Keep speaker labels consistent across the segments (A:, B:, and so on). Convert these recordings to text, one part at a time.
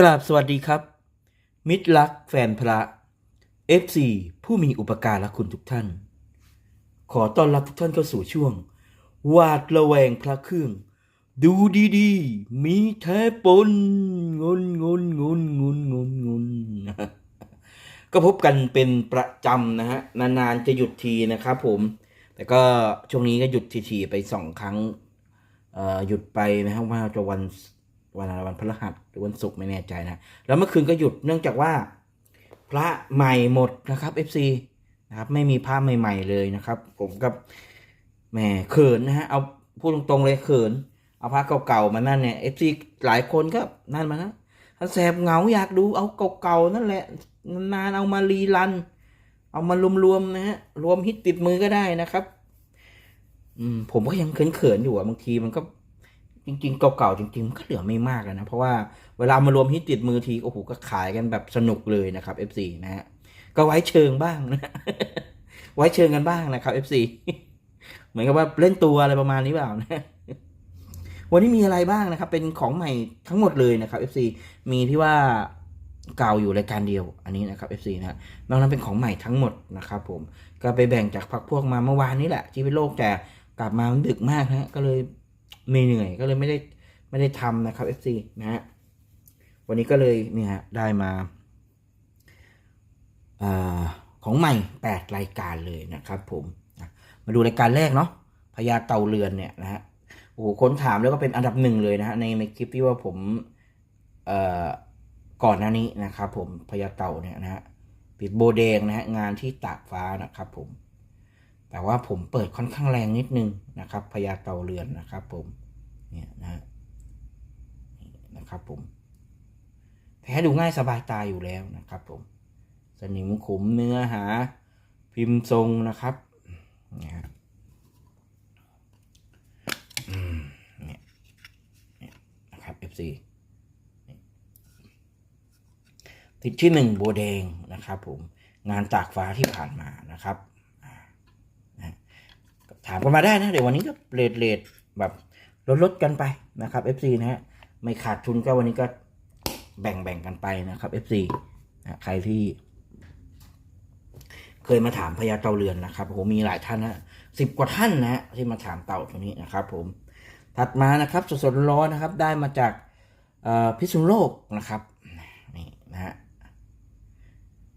A: กราบสวัสดีครับ มิตรรักแฟนพระ FC ผู้มีอุปการะคุณทุกท่าน ขอต้อนรับทุกท่านเข้าสู่ช่วง วาดระแวงพระเครื่อง ดูดีๆ มีแท้ปนงนงนงนงนงนงนก็พบกันเป็นประจำนะฮะ นานๆ จะหยุดทีนะครับผม แต่ก็ช่วงนี้ก็หยุดทีๆไปสองครั้งหยุดไปนะครับว่าจะวัน วันอะไรวันพฤหัสหรือวันศุกร์ไม่แน่ใจนะ แล้วเมื่อคืนก็หยุดเนื่องจากว่า พระใหม่หมดนะครับ FC นะครับ ไม่มีพระใหม่ๆเลยนะครับ ผมกับแหมเขินนะฮะเอาพูดตรงๆเลยเขิน เอาพระเก่าๆมานั่นเนี่ย FC หลายคนก็นั่นมานะถ้าแสบเหงาอยากดูเอาเก่าๆนั่นแหละนานๆเอามารีรัน เอามารวมๆนะฮะรวมฮิตติดมือก็ได้นะครับ อืมผมก็ยังเขินๆอยู่อะบางทีมันก็ จริง ๆ เก่าๆจริงๆมันก็เหลือไม่มากแล้วนะ เพราะว่าเวลามารวมฮิตติดมือทีโอ้โหก็ขายกันแบบสนุกเลยนะครับ FC นะฮะก็ไว้เชิงบ้างนะไว้เชิงกันบ้างนะครับ FC เหมือนกับว่าเล่นตัวอะไรประมาณนี้เปล่านะวันนี้มีอะไรบ้างนะครับ เป็นของใหม่ทั้งหมดเลยนะครับ FC มีที่ว่าเก่าอยู่รายการเดียวอันนี้นะครับ FC นะฮะนอกนั้นเป็นของใหม่ทั้งหมดนะครับผมก็ไปแบ่งจากพักพวกมาเมื่อวานนี้แหละที่เป็นโลกแต่กลับมามันดึกมากนะก็เลย เหนื่อยก็เลยไม่ได้ไม่ได้ทำนะครับ FC นะฮะวันนี้ก็เลยเนี่ยฮะได้มาอาของใหม่ 8 รายการเลยนะครับผมมาดูรายการแรกเนาะพญาเต่าเรือนเนี่ยนะฮะโอ้โหคนถามแล้วก็เป็นอันดับหนึ่งเลยนะฮะในในคลิปที่ว่าผมเอ่อก่อนหน้านี้นะครับผมพญาเต่าเนี่ยนะฮะปิดโบแดงนะฮะงานที่ตากฟ้านะครับผมแต่ว่าผมเปิดค่อนข้างแรงนิดนึงนะครับพญาเต่าเรือนนะครับผม เนี่ยนะนะครับผมแท้ดูง่ายสบายตาอยู่แล้วนะครับผมสนิมขุมเนื้อหา พิมพ์ทรงนะครับเนี่ยฮะเนี่ยนะครับ FC ติดที่หนึ่งโบแดงนะครับผมงานตากฟ้าที่ผ่านมานะครับถามกันมาได้นะเดี๋ยววันนี้ก็เลทเลทแบบ ลดลดกันไปนะครับ FC นะฮะไม่ขาดทุนก็วันนี้ก็แบ่งแบ่งกันไปนะครับ FC นะใครที่เคยมาถามพญาเต่าเรือนนะครับโอ้โหมีหลายท่านนะสิบกว่าท่านนะที่มาถามเต่าตัวนี้นะครับ ผมถัดมานะครับสดๆร้อนๆนะครับ ได้มาจากพิษณุโลกนะครับนี่นะฮะ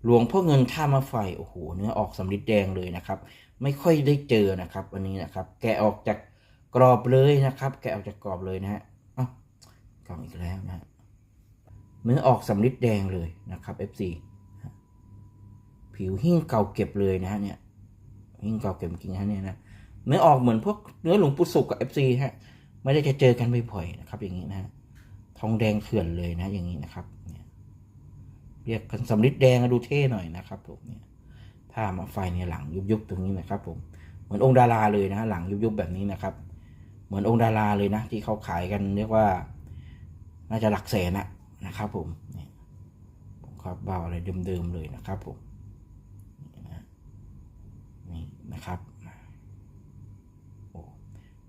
A: หลวงพ่อเงินท่ามาไฟโอ้โหเนื้อออกสำลิดแดงเลยนะครับ ไม่ค่อยได้เจอนะครับวันนี้นะครับ แกะออกจาก กรอบเลยนะครับ แกะออกจากกรอบเลยนะฮะอ้าวกล่องอีกแล้วนะฮะเนื้อออกสำลิดแดงเลยนะครับ FC ผิวหิ้งเก่าเก็บเลยนะฮะเนี่ยหิ้งเก่าเก็บจริงฮะเนี่ยนะเนื้อออกเหมือนพวกเนื้อหลวงปู่สุกกับเอฟซีฮะไม่ได้จะเจอกันบ่อยๆนะครับ อย่างนี้นะฮะทองแดงเขื่อนเลยนะ อย่างนี้นะครับเนี่ยเรียกกันสำลิดแดงดูเท่หน่อยนะครับผมเนี่ยถ้ามาไฟเนี่ยหลังยุบๆตรงนี้นะครับผมเหมือนองค์ดาราเลยนะหลังยุบๆแบบนี้นะครับ มือนองค์ดาราเลยนะ ที่เขาขายกันเรียกว่า น่าจะหลักแสนนะนะครับ ผมนี่ยผมครับเบาอะไรเดิมๆเลยนะครับผมนี่นะนี่นะครับโอ้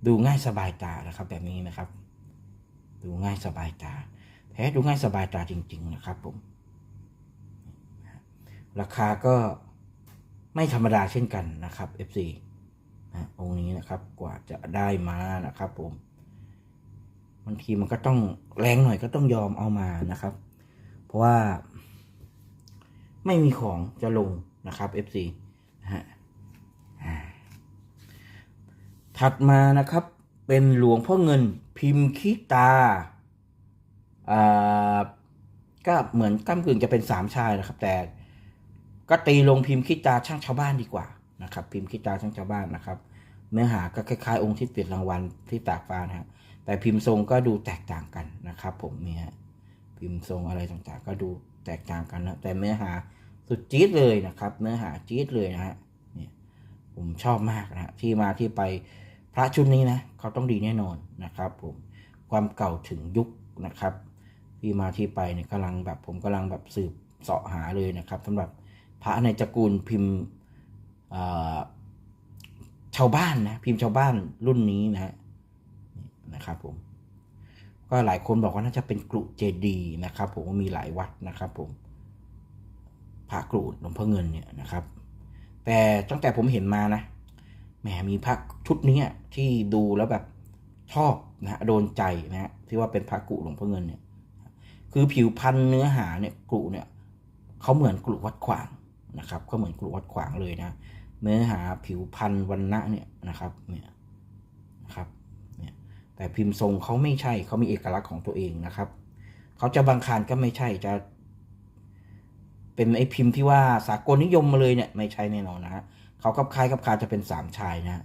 A: ดูง่ายสบายตานะครับ แบบนี้นะครับ ดูง่ายสบายตาแท้ดูง่ายสบายตาจริง ๆ นะครับ ผม ราคาก็ไม่ธรรมดาเช่นกันนะครับ FC นะองค์นี้ นะครับ กว่าจะได้มานะครับ ผมบางทีมันก็ต้องแรงหน่อยก็ต้องยอมเอามานะครับ เพราะว่า ไม่มีของจะลงนะครับ FC นะฮะถัดมานะครับ เป็นหลวงพ่อเงินพิมพ์คิตาอ่าก็เหมือนก้ากึ่งจะเป็นสามชายนะครับ แต่ก็ตีลงพิมพ์คิตาช่างชาวบ้านดีกว่านะครับ พิมพ์คิตาช่างชาวบ้านนะครับ เนื้อหาก็คล้ายๆ องค์ที่ติดรางวัลที่ตากฟ้านะฮะแต่พิมพ์ทรงก็ดูแตกต่างกันนะครับ ผมเนี่ยฮะพิมพ์ทรงอะไรต่างๆ ก็ดูแตกต่างกันนะแต่เนื้อหาสุดจี๊ดเลยนะครับ เนื้อหาจี๊ดเลยนะฮะเนี่ยผมชอบมากนะฮะที่มาที่ไปพระชุดนี้นะเขาต้องดีแน่นอนนะครับ ผมความเก่าถึงยุคนะครับ ที่มาที่ไปเนี่ยกำลังแบบผมกำลังแบบสืบเสาะหาเลยนะครับสำหรับพระในตระกูลพิมพ์อ่อ ชาวบ้านนะพิมพ์ชาวบ้านรุ่นนี้นะนะครับผมก็หลายคนบอกว่าน่าจะเป็นกรุเจดีนะครับ ผมมีหลายวัดนะครับ ผมพระกรุหลวงพ่อเงินเนี่ยนะครับ แต่ตั้งแต่ผมเห็นมานะแหมมีพระชุดเนี้ยที่ดูแล้วแบบชอบนะฮะโดนใจนะฮะที่ว่าเป็นพระกรุหลวงพ่อเงินเนี่ย คือผิวพันธุ์เนื้อหาเนี่ยกรุเนี่ยเขาเหมือนกรุวัดขวางนะครับ ก็เหมือนกรุวัดขวางเลยนะ เนื้อหาผิวพันธุ์วันณะเนี่ยนะครับเนี่ยนะครับเนี่ยแต่พิมพ์ทรงเขาไม่ใช่เขามีเอกลักษณ์ของตัวเองนะครับเขาจะบางคารก็ไม่ใช่จะ เป็นไอ้พิมพ์ที่ว่าสากลนิยมมาเลยเนี่ยไม่ใช่แน่นอนนะฮะเขากับคล้ายกับคาจะเป็นสามชายนะ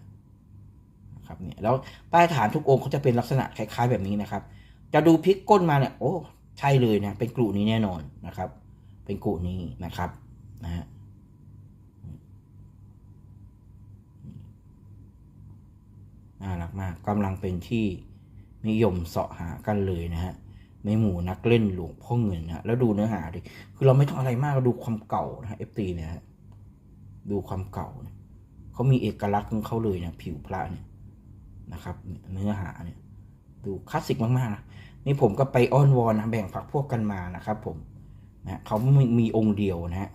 A: นะครับเนี่ยแล้วใต้ฐานทุกองค์เขาจะเป็นลักษณะคล้าย ๆ แบบนี้นะครับ จะดูพลิกก้นมาเนี่ยโอ้ใช่เลยนะเป็นกลุ่นี้แน่นอนนะครับ เป็นกลุ่นี้นะครับนะฮะ น่ารักมากกำลังเป็นที่นิยมเสาะหากันเลยนะฮะในหมู่นักเล่นหลวงพ่อเงินนะแล้วดูเนื้อหาดิคือเราไม่ต้องอะไรมากเราดูความเก่านะฮะเอฟตีเนี่ยฮะดูความเก่าเนี่ยเขามีเอกลักษณ์ของเขาเลยนะผิวพระเนี่ยนะครับ เนื้อหาเนี่ย ดูคลาสสิกมากๆนะนี่ผมก็ไปอ้อนวอนนะแบ่งพักพวกกันมานะครับ ผมนะเขามีมีองค์เดียวนะฮะ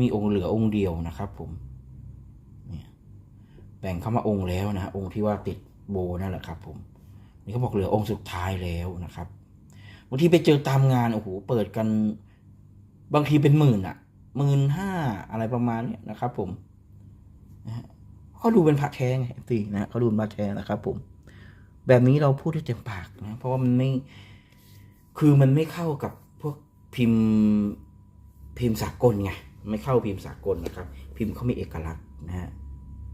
A: มีองค์เหลือองค์เดียวนะครับ ผม แบ่งเข้ามาองค์แล้วนะองค์ที่ว่าติดโบนั่นแหละครับ ผมนี่เขาบอกเหลือองค์สุดท้ายแล้วนะครับบางทีไปเจอตามงานโอ้โหเปิดกัน บางทีเป็นหมื่นอะหมื่นห้าอะไรประมาณเนี้ยนะครับ ผมนะเขาดูเป็นพระแท้ไงตีนะเขาดูเป็นพระแท้นะครับ ผม แบบนี้เราพูดได้เต็มปากนะ เพราะว่ามันไม่คือมันไม่เข้ากับพวกพิมพ์พิมพ์สากลไงไม่เข้าพิมพ์สากลนะครับ พิมพ์เขามีเอกลักษณ์นะฮะ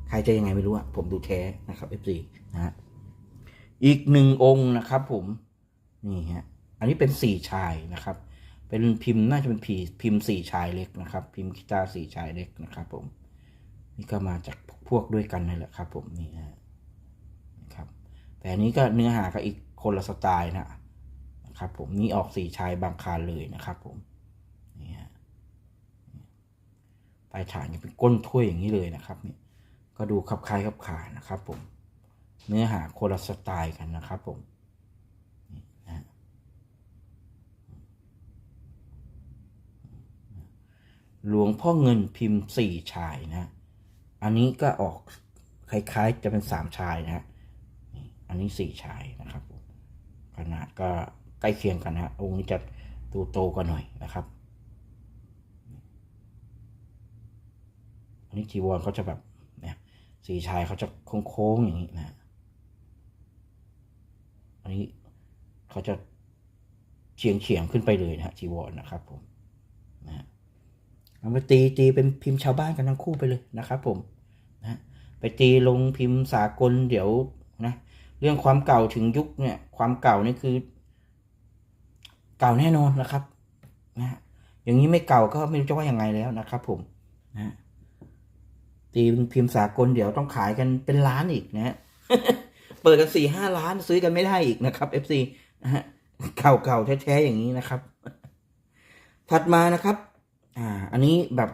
A: ใครจะยังไงไม่รู้อะผมดูแท้นะครับ F4 นะฮะอีกหนึ่งองค์นะครับ ผมนี่ฮะอันนี้เป็นสี่ชายนะครับ เป็นพิมพ์น่าจะเป็นพิมพ์พิมพ์สี่ชายเล็กนะครับ พิมพ์กีตาร์สี่ชายเล็กนะครับ ผม นี่ก็มาจากพวกด้วยกันนั่นแหละครับ ผมนี่ฮะนะครับ แต่อันนี้ก็เนื้อหาก็อีกคนละสไตล์นะครับ ผมนี่ออกสี่ชายบางคารเลยนะครับ ผมนี่ฮะปลายฐานจะเป็นก้นถ้วยอย่างนี้เลยนะครับเนี่ย ก็ดูคับคล้ายคับขานะครับผม เนื้อหาคนละสไตล์กันนะครับผมนะหลวงพ่อเงินพิมพ์สี่ชายนะ อันนี้ก็ออกคล้ายๆจะเป็นสามชายนะ อันนี้สี่ชายนะครับผมขนาดก็ใกล้เคียงกันนะองค์นี้จะดูโตกว่าหน่อยนะครับ อันนี้จีวรเขาจะแบบ สี่ชายเขาจะโค้งๆอย่างนี้นะ อันนี้เขาจะเฉียงเฉียงๆขึ้นไปเลยนะฮะจีวรนะครับผมนะฮะเอาไปตีตีเป็นพิมพ์ชาวบ้านกันทั้งคู่ไปเลยนะครับผมนะฮะไปตีลงพิมพ์สากลเดี๋ยวนะเรื่องความเก่าถึงยุคเนี่ย ความเก่านี่คือ เก่าแน่นอนนะครับนะฮะอย่างนี้ไม่เก่าก็ไม่รู้จะว่ายังไงแล้วนะครับผมนะ ตีพิมพ์สากลเดี๋ยวต้องขายกันเป็นล้านอีกนะฮะเปิดกันสี่ห้าล้านซื้อกันไม่ได้อีกนะครับ FC นะฮะเก่าๆแท้ๆอย่างนี้นะครับ ถัดมานะครับ อ่า อันนี้แบบ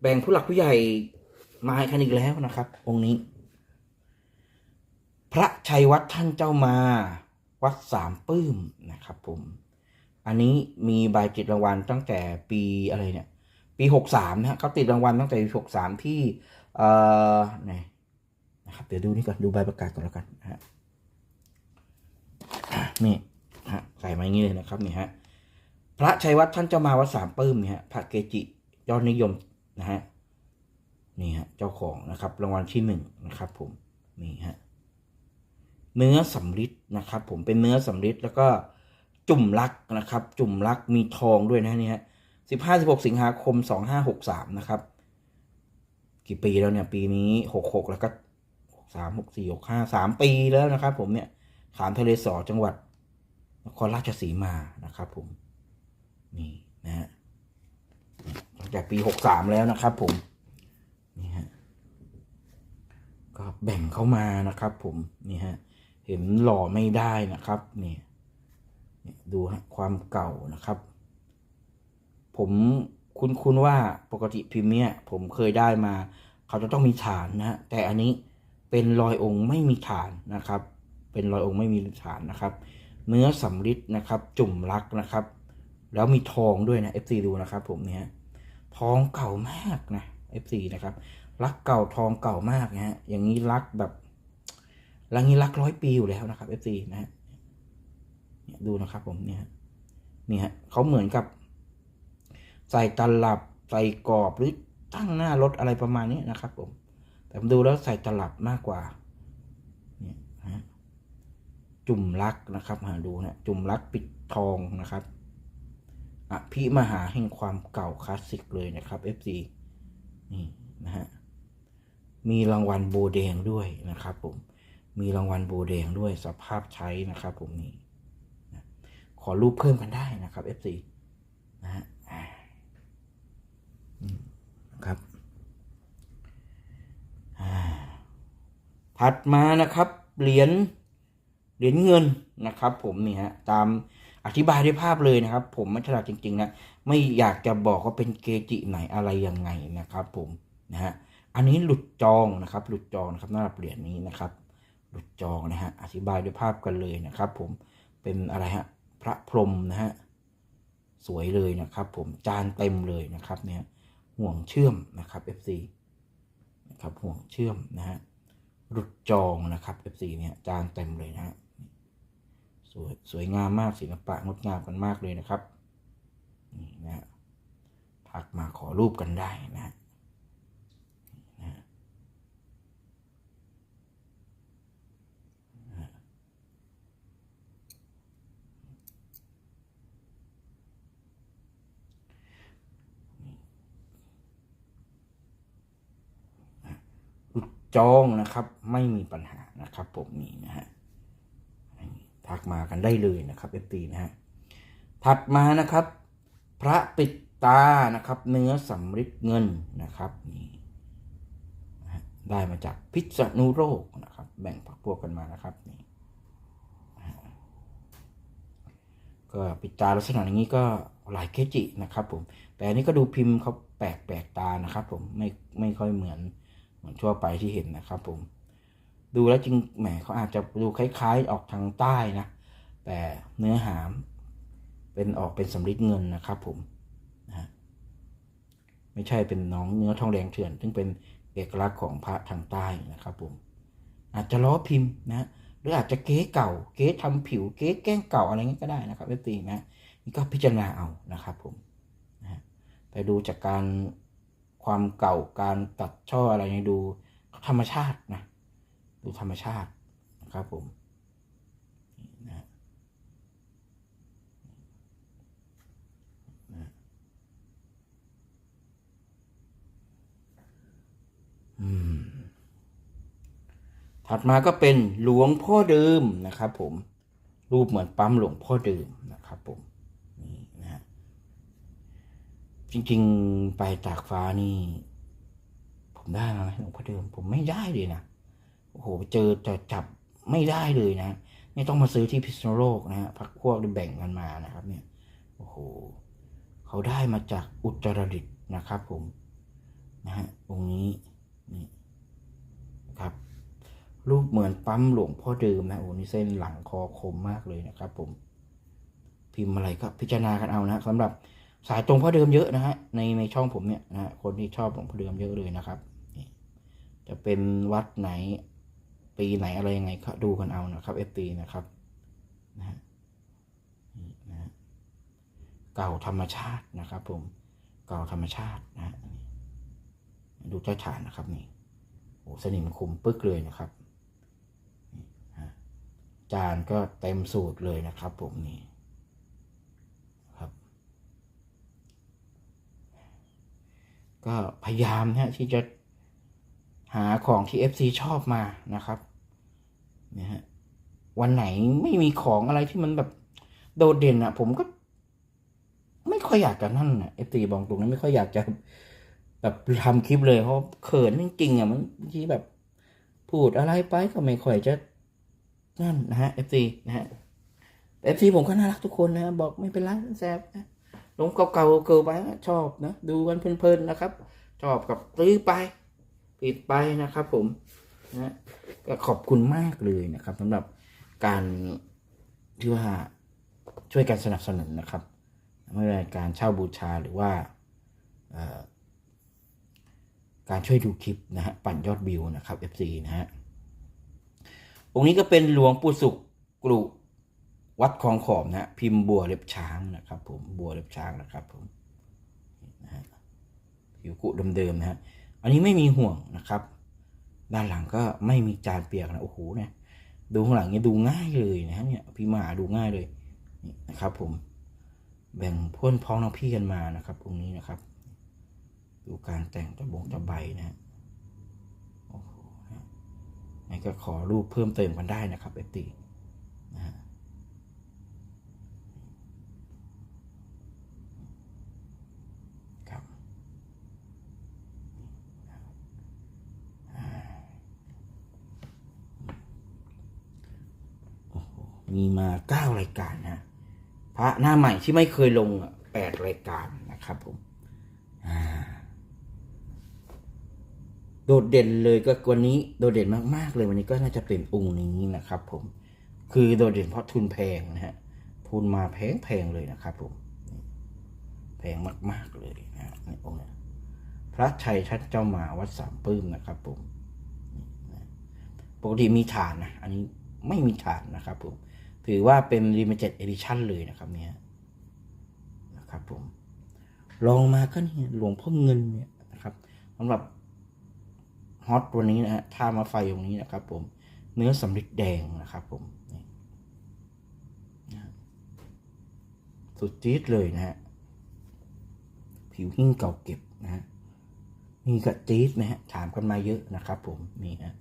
A: แบ่งผู้หลักผู้ใหญ่มาให้กันอีกแล้วนะครับ องค์นี้ พระชัยวัฒน์ท่านเจ้ามา วัดสามปื้มนะครับ ผม อันนี้มีใบติดรางวัลตั้งแต่ปีอะไรเนี่ย ปีหกสามนะฮะเขาติดรางวัลตั้งแต่ปีหกสามที่เอ่อไหนนะครับเดี๋ยวดูนี่ก่อนดูใบประกาศก่อนแล้วกันนะฮะนี่ฮะใส่มาอย่างนี้เลยนะครับนี่ฮะพระชัยวัฒน์ท่านเจ้ามาวัดสามปื้มเนี่ยฮะพระเกจิยอดนิยมนะฮะนี่ฮะเจ้าของนะครับ รางวัลที่หนึ่งนะครับ ผมนี่ฮะเนื้อสำริดนะครับ ผมเป็นเนื้อสำริดแล้วก็จุ่มลักนะครับ จุ่มลักมีทองด้วยนะนี่ฮะ สิบห้าสิบหกสิงหาคมสองห้าหกสามนะครับ กี่ปีแล้วเนี่ยปีนี้หกหกแล้วก็หกสามหกสี่หกห้าสามปีแล้วนะครับผมเนี่ยขามทะเลสอจังหวัดนครราชสีมานะครับผมนี่นะฮะตั้งแต่ปีหกสามแล้วนะครับผมนี่ฮะก็แบ่งเข้ามานะครับผมนี่ฮะเห็นหล่อไม่ได้นะครับนี่นี่ดูฮะความเก่านะครับ ผมคุ้นคุ้นๆว่าปกติพิมพ์เนี่ยผมเคยได้มา เขาจะต้องมีฐานนะแต่อันนี้เป็นรอยองค์ไม่มีฐานนะครับ เป็นรอยองค์ไม่มีฐานนะครับ เนื้อสำริดนะครับ จุ่มรักนะครับ แล้วมีทองด้วยนะ FC ดูนะครับ ผมเนี่ยทองเก่ามากนะ FC นะครับรักเก่าทองเก่ามากนะฮะอย่างนี้รักแบบรักนี้รักร้อยปีอยู่แล้วนะครับ FC นะฮะดูนะครับผมเนี่ยนี่ฮะเขาเหมือนกับ ใส่ตลับใส่กรอบหรือตั้งหน้ารถอะไรประมาณนี้นะครับผม แต่ผมดูแล้วใส่ตลับมากกว่าเนี่ยฮะจุ่มลักนะครับ หาดูนะจุ่มลักปิดทองนะครับอภิมหาแห่งความเก่าคลาสสิกเลยนะครับ FC นี่นะฮะมีรางวัลโบแดงด้วยนะครับผมมีรางวัลโบแดงด้วยสภาพใช้นะครับผมนี่ขอรูปเพิ่มกันได้นะครับ FC นะฮะอ่าอืมนะครับอ่า ถัดมานะครับ เหรียญเหรียญเงินนะครับ ผมนี่ฮะตามอธิบายด้วยภาพเลยนะครับ ผมไม่ฉลาดจริงๆนะไม่อยากจะบอกว่าเป็นเกจิไหนอะไรยังไงนะครับ ผมนะฮะอันนี้หลุดจองนะครับ หลุดจองนะครับสำหรับเหรียญนี้นะครับ หลุดจองนะฮะอธิบายด้วยภาพกันเลยนะครับ ผมเป็นอะไรฮะพระพรหมนะฮะสวยเลยนะครับ ผมจานเต็มเลยนะครับเนี่ยห่วงเชื่อมนะครับ FC นะครับห่วงเชื่อมนะฮะ หลุดจองนะครับ F4 เนี่ยจานเต็มเลยนะฮะสวยสวยงามมากศิลปะงดงามกันมากเลยนะครับนี่นะฮะทักมาขอรูปกันได้นะฮะนะฮะ หลุด จองนะครับไม่มีปัญหานะครับผมนี่นะฮะทักมากันได้เลยนะครับเอฟตีนะฮะถัดมานะครับ พระปิดตานะครับ เนื้อสำริดเงินนะครับนี่ได้มาจากพิษณุโลกนะครับ แบ่งพรรคพวกกันมานะครับนี่ก็ปิดตาลักษณะอย่างนี้ก็หลายเกจินะครับผมแต่อันนี้ก็ดูพิมพ์เขาแปลกแปลกตานะครับผมไม่ไม่ค่อยเหมือน เหมือนทั่วไปที่เห็นนะครับผม ดูแล้วจริงแหมเขาอาจจะดูคล้ายๆ ออกทางใต้นะ แต่เนื้อหามเป็นออกเป็นสำริดเงินนะครับผมนะฮะไม่ใช่เป็นน้องเนื้อทองแดงเถื่อน ซึ่งเป็นเอกลักษณ์ของพระทางใต้นะครับผม อาจจะล้อพิมพ์นะหรืออาจจะเก๊เก่า เก๊ทำผิวเก๊แกล้งเก่าอะไรเงี้ยก็ได้นะครับเอฟตีนะนี่ก็พิจารณาเอานะครับผมนะฮะแต่ดูจากการ ความเก่าการตัดช่ออะไรเนี่ยดูธรรมชาตินะดูธรรมชาตินะครับผมนะนะอืมถัดมาก็เป็นหลวงพ่อเดิมนะครับผมรูปเหมือนปั๊มหลวงพ่อเดิมนะครับผม นี่นะฮะ จริงๆ ไปตากฟ้านี่ ผมได้มาไหมหลวงพ่อเดิม ผมไม่ได้เลยนะโอ้โหเจอจะจับไม่ได้เลยนะนี่ต้องมาซื้อที่พิษณุโลกนะฮะพักพวกได้แบ่งกันมานะครับ เนี่ย โอ้โหเขาได้มาจากอุตรดิตนะครับ ผมนะฮะองค์นี้นี่ครับ รูปเหมือนปั๊มหลวงพ่อเดิมนะโอ้นี่เส้นหลังคอคมมากเลยนะครับ ผม พิมพ์อะไรก็พิจารณากันเอานะสำหรับ สายตรงพ่อเดิมเยอะนะฮะในในช่องผมเนี่ยนะฮะคนที่ชอบหลวงพ่อเดิมเยอะเลยนะครับ จะเป็นวัดไหนปีไหนอะไรยังไงก็ดูกันเอานะครับเอฟตีนะครับนะฮะนะเก่าธรรมชาตินะครับ ผมเก่าธรรมชาตินะฮะดูเจ้าฐานนะครับนี่โอ้สนิมคมปึ๊กเลยนะครับจานก็เต็มสูตรเลยนะครับผมนี่ครับ ก็พยายามนะฮะที่จะหาของที่ FC ชอบมานะครับนะฮะวันไหนไม่มีของอะไรที่มันแบบโดดเด่นอะผมก็ ไม่ค่อยอยากจะนั่นอะ FC บอกตรงนั้นไม่ค่อยอยากจะแบบทำคลิปเลยเพราะเขินจริงๆอะมันที่แบบพูดอะไรไปก็ไม่ค่อยจะนั่นนะฮะ FC นะฮะแต่ FC ผมก็น่ารักทุกคนนะบอกไม่เป็นไรแซบนะ ลงเก่าๆเกินไปชอบนะ ดูกันเพลินๆนะครับ ชอบกับซื้อไปปิดไปนะครับผมนะก็ขอบคุณมากเลยนะครับสำหรับการที่ว่าช่วยกันสนับสนุนนะครับไม่ว่าการเช่าบูชาหรือว่าการช่วยดูคลิปนะฮะปั่นยอดวิวนะครับ FC นะฮะองค์นี้ก็เป็นหลวงปู่สุขกรุ วัดคลองขอมนะพิมพ์บัวเล็บช้างนะครับ ผมบัวเล็บช้างนะครับผมนะฮะผิวกุเดิมๆนะฮะอันนี้ไม่มีห่วงนะครับ ด้านหลังก็ไม่มีจานเปียกนะโอ้โหเนี่ยดูข้างหลังเนี่ยดูง่ายเลยนะฮะเนี่ยพี่มาดูง่ายเลยนะครับ ผม แบ่งพ่นพ้องน้องพี่กันมานะครับตรงนี้นะครับ ดูการแต่งตะบงตะใบนะฮะโอ้โหนะก็ขอรูปเพิ่มเติมกันได้นะครับเอฟตีนะฮะครับโอ้โหมีมาเก้ายการนะพระหน้าใหม่ที่ไม่เคยลงแปดรายการนะครับผมโดดเด่นเลยก็วันนี้โดดเด่นมากๆ เลยวันนี้ก็น่าจะเป็นองค์นี้นะครับ ผม คือโดดเด่นเพราะทุนแพงนะฮะทุนมาแพงๆเลยนะครับ ผม แพงมากๆเลยนะฮะนี่องค์นี้พระชัยชัดเจ้ามาวัดสามปื้มนะครับ ผมปกติมีฐานนะอันนี้ไม่มีฐานนะครับ ผม ถือว่าเป็น limited edition เลยนะครับเนี่ยนะครับผมลองมาก็เนี่ยหลวงพ่อเงินเนี่ยนะครับสำหรับฮอตตัวนี้นะฮะท่ามาไฟตรงนี้นะครับ ผมเนื้อสำลิดแดงนะครับ ผมสุดจี๊ดเลยนะฮะผิวหิ้งเก่าเก็บนะฮะนี่ก็จี๊ดนะฮะถามกันมาเยอะนะครับ ผมนี่ฮะ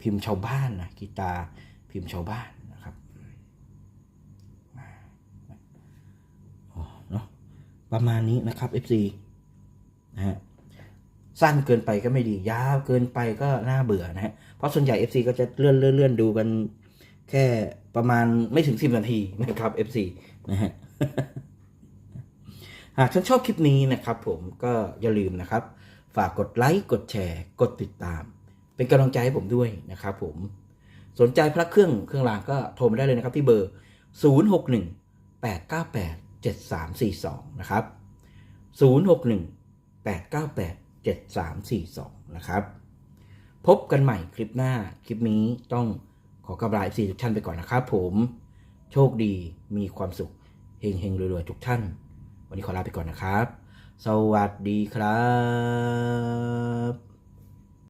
A: พิมพ์ชาวบ้านนะกีตาร์พิมพ์ชาวบ้านนะครับ เนาะ ประมาณนี้นะครับ FC นะฮะสั้นเกินไปก็ไม่ดี ยาวเกินไปก็น่าเบื่อนะฮะ เพราะส่วนใหญ่ FC ก็จะเลื่อนเลื่อนเลื่อนดูกัน แค่ประมาณไม่ถึง10นาทีนะครับ FC นะฮะ หากท่านชอบคลิปนี้นะครับ ผมก็อย่าลืมนะครับ ฝากกดไลค์กดแชร์ กดติดตาม เป็นกำลังใจให้ผมด้วยนะครับผมสนใจพระเครื่องเครื่องรางก็โทรมาได้เลยนะครับที่เบอร์ 061 898 7342 นะครับ 061 898 7342 นะครับ พบกันใหม่คลิปหน้า คลิปนี้ต้องขอกำลาสี่ทุกท่านไปก่อนนะครับผม โชคดี มีความสุขเฮงเฮงๆรวยๆ ทุกท่าน วันนี้ขอลาไปก่อนนะครับ สวัสดีครับ